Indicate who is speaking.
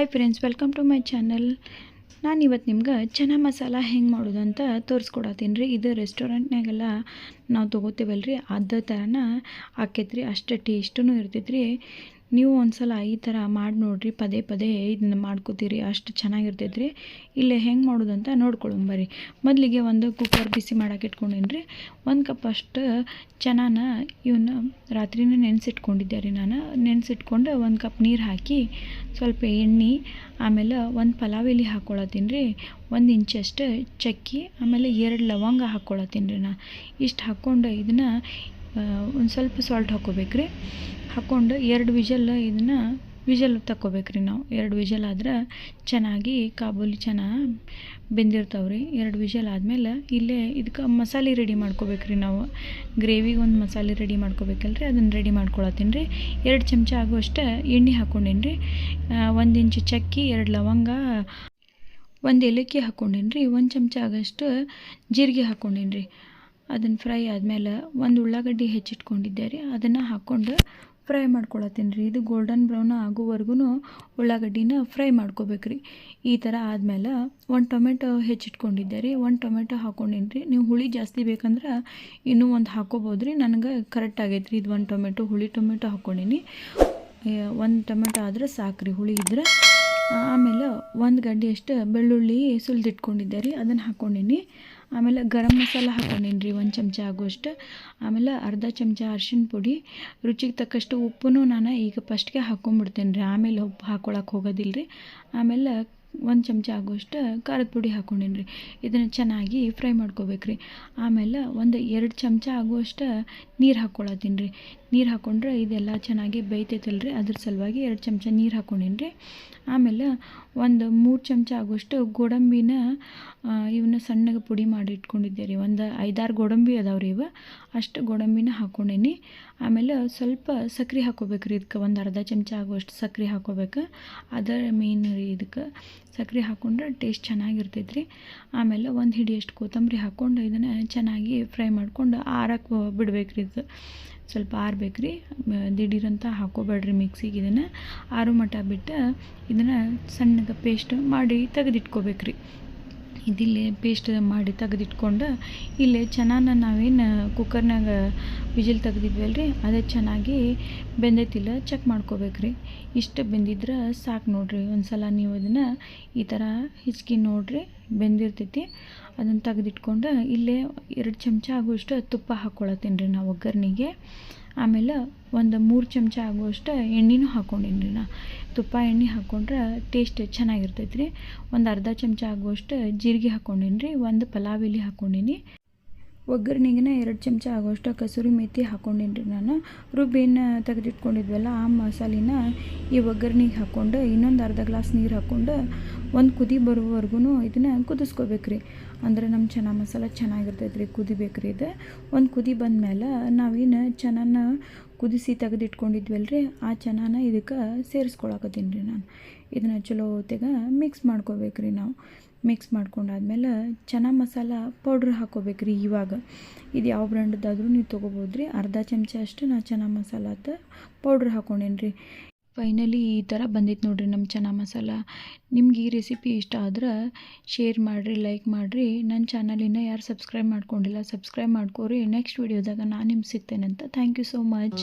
Speaker 1: Hi friends welcome to my channel ನಾನು ಇವತ್ತು ನಿಮ್ಗೆ ಚೆನ್ನ ಮಸಾಲ ಹೆಂಗೆ ಮಾಡೋದು ಅಂತ ತೋರಿಸ್ಕೊಡತ್ತೀನಿ ರೀ. ಇದು ರೆಸ್ಟೋರೆಂಟ್ನಾಗೆಲ್ಲ ನಾವು ತೊಗೋತೀವಲ್ಲ ರೀ ಅದೇ ಥರನ ಆಕೈತ್ರಿ ಅಷ್ಟು ಟೇಸ್ಟೂ ಇರ್ತೈತೆ ರೀ ನೀವು ಒಂದ್ಸಲ ಈ ಥರ ಮಾಡಿ ನೋಡಿರಿ, ಪದೇ ಪದೇ ಇದನ್ನ ಮಾಡ್ಕೋತೀರಿ, ಅಷ್ಟು ಚೆನ್ನಾಗಿರ್ತೈತ್ರಿ. ಇಲ್ಲೇ ಹೆಂಗೆ ಮಾಡೋದು ಅಂತ ನೋಡ್ಕೊಳ್ಳೋಣ ಬರ್ರಿ. ಮೊದಲಿಗೆ ಒಂದು ಕುಕ್ಕರ್ ಬಿಸಿ ಮಾಡೋಕೆ ಇಟ್ಕೊಂಡೇನಿ ರೀ ಒಂದು ಕಪ್ ಅಷ್ಟು ಚೆನ್ನಾನ ಇವನ್ನ ರಾತ್ರಿನೇ ನೆನೆಸಿಟ್ಕೊಂಡಿದ್ದೆ ರೀ ನಾನು. ನೆನೆಸಿಟ್ಕೊಂಡು ಒಂದು ಕಪ್ ನೀರು ಹಾಕಿ ಸ್ವಲ್ಪ ಎಣ್ಣೆ, ಆಮೇಲೆ ಒಂದು ಪಲಾವ್ ಎಲೆ ಹಾಕ್ಕೊಳತ್ತೀನಿ ರೀ. ಒಂದು ಇಂಚಷ್ಟು ಚಕ್ಕಿ, ಆಮೇಲೆ ಎರಡು ಲವಂಗ ಹಾಕ್ಕೊಳತ್ತೀನಿ ರೀ ನಾ. ಇಷ್ಟು ಹಾಕ್ಕೊಂಡು ಇದನ್ನು ಒಂದು ಸ್ವಲ್ಪ ಸಾಲ್ಟ್ ಹಾಕೋಬೇಕು ರೀ ಹಾಕ್ಕೊಂಡು ಎರಡು ವಿಜಲ್ ಇದನ್ನು ವಿಷಲ್ ತಕ್ಕೋಬೇಕ್ರಿ ನಾವು. ಎರಡು ವಿಜಲ್ ಆದ್ರೆ ಚೆನ್ನಾಗಿ ಕಾಬೂಲಿ ಚೆನ್ನಾಗಿ ಬೆಂದಿರ್ತಾವೆ ರೀ ಎರಡು ವಿಜಲ್ ಆದಮೇಲೆ ಇಲ್ಲೇ ಇದಕ್ಕೆ ಮಸಾಲೆ ರೆಡಿ ಮಾಡ್ಕೋಬೇಕ್ರಿ ನಾವು. ಗ್ರೇವಿಗೆ ಒಂದು ಮಸಾಲೆ ರೆಡಿ ಮಾಡ್ಕೋಬೇಕಲ್ರಿ, ಅದನ್ನು ರೆಡಿ ಮಾಡ್ಕೊಳತ್ತೀನಿ ರೀ ಎರಡು ಚಮಚ ಆಗುವಷ್ಟು ಎಣ್ಣೆ ಹಾಕ್ಕೊಂಡೇನಿ ರೀ ಒಂದು ಇಂಚು ಚಕ್ಕಿ, ಎರಡು ಲವಂಗ, ಒಂದು ಏಲಕ್ಕಿ ಹಾಕ್ಕೊಂಡೇನಿ ರೀ ಒಂದು ಚಮಚ ಆಗೋಷ್ಟು ಜೀರಿಗೆ ಹಾಕ್ಕೊಂಡೇನಿ ರೀ ಅದನ್ನು ಫ್ರೈ ಆದಮೇಲೆ ಒಂದು ಉಳ್ಳಾಗಡ್ಡಿ ಹೆಚ್ಚಿಟ್ಕೊಂಡಿದ್ದೆ ರೀ. ಅದನ್ನು ಹಾಕ್ಕೊಂಡು ಫ್ರೈ ಮಾಡ್ಕೊಳತ್ತೀನಿ ರೀ. ಇದು ಗೋಲ್ಡನ್ ಬ್ರೌನ್ ಆಗೋವರೆಗೂ ಉಳ್ಳಾಗಡ್ಡಿನ ಫ್ರೈ ಮಾಡ್ಕೋಬೇಕು ರೀ. ಈ ಥರ ಆದಮೇಲೆ ಒಂದು ಟೊಮೆಟೊ ಹೆಚ್ಚಿಟ್ಕೊಂಡಿದ್ದೆ ರೀ. ಒಂದು ಟೊಮೆಟೊ ಹಾಕ್ಕೊಂಡಿನಿ ರೀ. ನೀವು ಹುಳಿ ಜಾಸ್ತಿ ಬೇಕಂದ್ರೆ ಇನ್ನೂ ಒಂದು ಹಾಕ್ಕೋಬೋದು ರೀ. ನನಗೆ ಕರೆಕ್ಟ್ ಆಗೈತೆ ರೀ ಇದು ಒಂದು ಟೊಮೆಟೊ, ಹುಳಿ ಟೊಮೆಟೊ ಹಾಕ್ಕೊಂಡಿನಿ ಒಂದು ಟೊಮೆಟೊ ಆದರೆ ಸಾಕು ರೀ ಹುಳಿ ಇದ್ರೆ ಆಮೇಲೆ ಒಂದು ಗಡ್ಡೆಯಷ್ಟು ಬೆಳ್ಳುಳ್ಳಿ ಸುಲಿದಿಟ್ಕೊಂಡಿದ್ದೆ ರೀ ಅದನ್ನು ಹಾಕ್ಕೊಂಡೀನಿ. ಆಮೇಲೆ ಗರಂ ಮಸಾಲ ಹಾಕ್ಕೊಂಡೀನಿ ರೀ ಒಂದು ಚಮಚ ಆಗುವಷ್ಟು. ಆಮೇಲೆ ಅರ್ಧ ಚಮಚ ಅರ್ಶಿಣ ಪುಡಿ. ರುಚಿಗೆ ತಕ್ಕಷ್ಟು ಉಪ್ಪು ನಾನು ಈಗ ಫಸ್ಟ್ಗೆ ಹಾಕ್ಕೊಂಬಿಡ್ತೇನೆ ರೀ ಆಮೇಲೆ ಉಪ್ಪು ಹಾಕ್ಕೊಳಕ್ಕೆ ಹೋಗೋದಿಲ್ಲ ರೀ ಆಮೇಲೆ ಒಂದು ಚಮಚ ಆಗುವಷ್ಟು ಖಾರದ ಪುಡಿ ಹಾಕ್ಕೊಂಡೀನಿ ರೀ ಇದನ್ನು ಚೆನ್ನಾಗಿ ಫ್ರೈ ಮಾಡ್ಕೋಬೇಕು ರೀ ಆಮೇಲೆ ಒಂದು ಎರಡು ಚಮಚ ಆಗುವಷ್ಟು ನೀರು ಹಾಕ್ಕೊಳತ್ತೀನಿ ರೀ ನೀರು ಹಾಕ್ಕೊಂಡ್ರೆ ಇದೆಲ್ಲ ಚೆನ್ನಾಗಿ ಬೇಯ್ತೈತಲ್ರಿ? ಅದ್ರ ಸಲುವಾಗಿ ಎರಡು ಚಮಚ ನೀರು ಹಾಕ್ಕೊಂಡೀನಿ ರೀ ಆಮೇಲೆ ಒಂದು ಮೂರು ಚಮಚ ಆಗುವಷ್ಟು ಗೋಡಂಬಿನ ಇವನ್ನ ಸಣ್ಣಗೆ ಪುಡಿ ಮಾಡಿ ಇಟ್ಕೊಂಡಿದ್ದೆ ರೀ. ಒಂದು ಐದಾರು ಗೋಡಂಬಿ ಅದಾವೆ ರೀ ಇವು. ಅಷ್ಟು ಗೋಡಂಬಿನ ಹಾಕ್ಕೊಂಡೇನಿ ಆಮೇಲೆ ಸ್ವಲ್ಪ ಸಕ್ರೆ ಹಾಕ್ಕೋಬೇಕು ರೀ ಇದಕ್ಕೆ ಒಂದು ಅರ್ಧ ಚಮಚ ಆಗುವಷ್ಟು ಸಕ್ರೆ ಹಾಕ್ಕೋಬೇಕು ಅದರ ಮೇನ್ ರೀ ಇದಕ್ಕೆ ಸಕ್ರೆ ಹಾಕ್ಕೊಂಡ್ರೆ ಟೇಸ್ಟ್ ಚೆನ್ನಾಗಿರ್ತೈತೆ ರೀ ಆಮೇಲೆ ಒಂದು ಹಿಡಿಯಷ್ಟು ಕೊತ್ತಂಬರಿ ಹಾಕ್ಕೊಂಡು ಇದನ್ನು ಚೆನ್ನಾಗಿ ಫ್ರೈ ಮಾಡ್ಕೊಂಡು ಆರಕ್ಕೆ ಬಿಡ್ಬೇಕು ರೀ ಇದು ಸ್ವಲ್ಪ ಆರ್ಬೇಕು ರೀ ದಿಢೀರಂತ ಹಾಕೋಬೇಡ್ರಿ ಮಿಕ್ಸಿಗೆ ಇದನ್ನು. ಆರು ಮಟ್ಟ ಬಿಟ್ಟು ಇದನ್ನು ಸಣ್ಣಗೆ ಪೇಸ್ಟ್ ಮಾಡಿ ತೆಗೆದಿಟ್ಕೋಬೇಕು ರೀ ಇದಿಲ್ಲೇ ಪೇಸ್ಟ್ ಮಾಡಿ ತೆಗೆದಿಟ್ಕೊಂಡು, ಇಲ್ಲೇ ಚೆನ್ನಾಗಿ ನಾವೇನು ಕುಕ್ಕರ್ನಾಗ ವಿಜಿಲ್ ತೆಗ್ದಿದ್ವಿ ರೀ ಅದೇ ಚೆನ್ನಾಗಿ ಬೆಂದೈತಿಲ್ಲ ಚೆಕ್ ಮಾಡ್ಕೋಬೇಕು ರೀ ಇಷ್ಟು ಬೆಂದಿದ್ರೆ ಸಾಕು ನೋಡಿರಿ ಒಂದು ಸಲ ನೀವು ಅದನ್ನು ಈ ಥರ ಹಿಚ್ಕಿ ನೋಡಿರಿ, ಬೆಂದಿರ್ತೈತಿ. ಅದನ್ನು ತೆಗೆದಿಟ್ಕೊಂಡು, ಇಲ್ಲೇ ಎರಡು ಚಮಚ ಆಗುವಷ್ಟು ತುಪ್ಪ ಹಾಕ್ಕೊಳತ್ತೀನಿ ರೀ ನಾವು ಒಗ್ಗರಣೆಗೆ. ಆಮೇಲೆ ಒಂದು ಮೂರು ಚಮಚ ಆಗುವಷ್ಟು ಎಣ್ಣೆನೂ ಹಾಕ್ಕೊಂಡೀನಿ ನಾ. ತುಪ್ಪ ಎಣ್ಣೆ ಹಾಕ್ಕೊಂಡ್ರೆ ಟೇಸ್ಟ್ ಚೆನ್ನಾಗಿರ್ತೈತೆ ರೀ. ಒಂದು ಅರ್ಧ ಚಮಚ ಆಗುವಷ್ಟು ಜೀರಿಗೆ ಹಾಕ್ಕೊಂಡೀನಿ ರೀ. ಒಂದು ಪಲಾವ್ ಎಲೆ ಹಾಕ್ಕೊಂಡೀನಿ ಒಗ್ಗರಣೆಗಿನ ಎರಡು ಚಮಚ ಆಗುವಷ್ಟು ಕಸೂರಿ ಮೇಥಿ ಹಾಕ್ಕೊಂಡಿನಿ ನಾನು. ರುಬ್ಬೇನು ತೆಗೆದಿಟ್ಕೊಂಡಿದ್ವಲ್ಲ ಆ ಮಸಾಲಿನ ಈ ಒಗ್ಗರಣೆಗೆ ಹಾಕ್ಕೊಂಡು ಇನ್ನೊಂದು ಅರ್ಧ ಗ್ಲಾಸ್ ನೀರು ಹಾಕ್ಕೊಂಡು ಒಂದು ಕುದಿ ಬರೋವರೆಗೂ ಇದನ್ನು ಕುದಿಸ್ಕೋಬೇಕು ರೀ ಅಂದ್ರೆ ನಮ್ಮ ಚೆನ್ನ ಮಸಾಲ ಚೆನ್ನಾಗಿರ್ತೈತೆ ರೀ ಕುದಿಬೇಕು ರೀ ಇದು. ಒಂದು ಕುದಿ ಬಂದಮೇಲೆ ನಾವೇನು ಚೆನ್ನಾನ ಕುದಿಸಿ ತೆಗೆದಿಟ್ಕೊಂಡಿದ್ವಲ್ಲ ರೀ ಆ ಚೆನ್ನಾನ ಇದಕ್ಕೆ ಸೇರಿಸ್ಕೊಳಕತ್ತೀನಿ ರೀ ನಾನು. ಇದನ್ನು ಚಲೋ ಹೊತ್ತಿಗೆ ಮಿಕ್ಸ್ ಮಾಡ್ಕೋಬೇಕು ರೀ ನಾವು. ಮಿಕ್ಸ್ ಮಾಡ್ಕೊಂಡಾದ್ಮೇಲೆ ಚೆನ್ನ ಮಸಾಲ ಪೌಡ್ರ್ ಹಾಕೋಬೇಕು ರೀ ಇವಾಗ. ಇದು ಯಾವ ಬ್ರ್ಯಾಂಡದ್ದಾದರೂ ನೀವು ತೊಗೋಬೋದು ರೀ ಅರ್ಧ ಚಮಚ ಅಷ್ಟು ನಾ ಚೆನ್ನ ಮಸಾಲದ ಪೌಡ್ರ್ ಹಾಕ್ಕೊಂಡೇನಿ ರೀ ಫೈನಲಿ ಈ ಥರ ಬಂದಿತ್ತು ನೋಡಿರಿ ನಮ್ಮ ಚೆನ್ನ ಮಸಾಲ. ನಿಮ್ಗೆ ಈ ರೆಸಿಪಿ ಇಷ್ಟ ಆದ್ರೆ ಶೇರ್ ಮಾಡಿರಿ ಲೈಕ್ ಮಾಡಿರಿ. ನನ್ನ ಚಾನಲಿನ ಯಾರು ಸಬ್ಸ್ಕ್ರೈಬ್ ಮಾಡ್ಕೊಂಡಿಲ್ಲ ಸಬ್ಸ್ಕ್ರೈಬ್ ಮಾಡ್ಕೋರಿ. ನೆಕ್ಸ್ಟ್ ವೀಡಿಯೋದಾಗ ನಾನು ನಿಮ್ಗೆ ಅಂತ ಥ್ಯಾಂಕ್ ಯು ಸೋ ಮಚ್